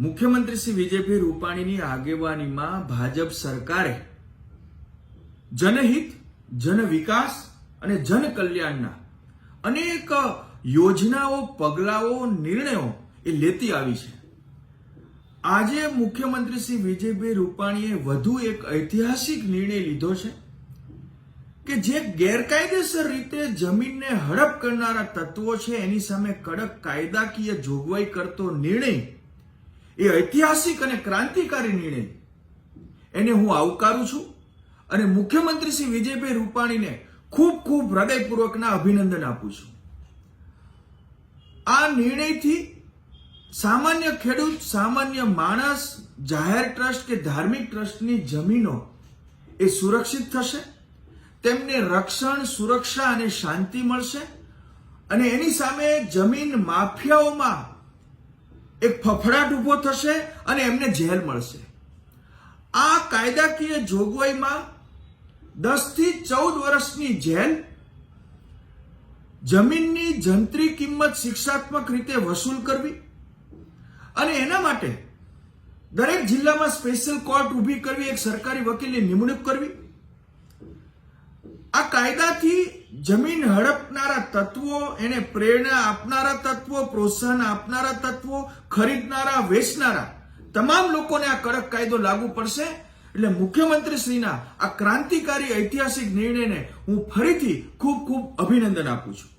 મુખ્યમંત્રી શ્રી વિજયભાઈ રૂપાણીની આગેવાનીમાં ભાજપ સરકારે જનહિત જન વિકાસ અને જન કલ્યાણના અનેક યોજનાઓ, પગલાઓ, નિર્ણયો એ લેતી આવી છે. આજે મુખ્યમંત્રી શ્રી વિજયભાઈ રૂપાણીએ વધુ એક ઐતિહાસિક નિર્ણય લીધો છે કે જે ગેરકાયદેસર રીતે જમીનને હડપ કરનારા તત્વો છે, એની સામે કડક કાયદાકીય જોગવાઈ કરતો નિર્ણય એ ઐતિહાસિક અને ક્રાંતિકારી નિર્ણય. એને હું આવકારું છું અને મુખ્યમંત્રી શ્રી વિજયભાઈ રૂપાણીને ખૂબ ખૂબ હૃદયપૂર્વકના અભિનંદન આપું છું. આ નિર્ણયથી સામાન્ય ખેડૂત, સામાન્ય માણસ, જાહેર ટ્રસ્ટ કે ધાર્મિક ટ્રસ્ટની જમીનો એ સુરક્ષિત થશે, તેમને રક્ષણ, સુરક્ષા અને શાંતિ મળશે અને એની સામે જમીન માફિયાઓમાં એક ફફડાટ ઊભો થશે અને એમને જેલ મળશે. આ કાયદાકીય જોગવાઈમાં દસથી ચૌદ વર્ષની જેલ, જમીનની જંત્રી કિંમત શિક્ષાત્મક રીતે વસૂલ કરવી અને એના માટે દરેક જિલ્લામાં સ્પેશિયલ કોર્ટ ઊભી કરવી, એક સરકારી વકીલની નિમણૂક કરવી. આ કાયદાથી જમીન હડપનારા તત્વો, એને પ્રેરણા આપનારા તત્વો, પ્રોત્સાહન આપનારા તત્વો, ખરીદનારા, વેચનારા, તમામ લોકોને આ કડક કાયદો લાગુ પડશે. એટલે મુખ્યમંત્રી શ્રીના આ ક્રાંતિકારી ઐતિહાસિક નિર્ણયને હું ફરીથી ખૂબ ખૂબ અભિનંદન આપું છું.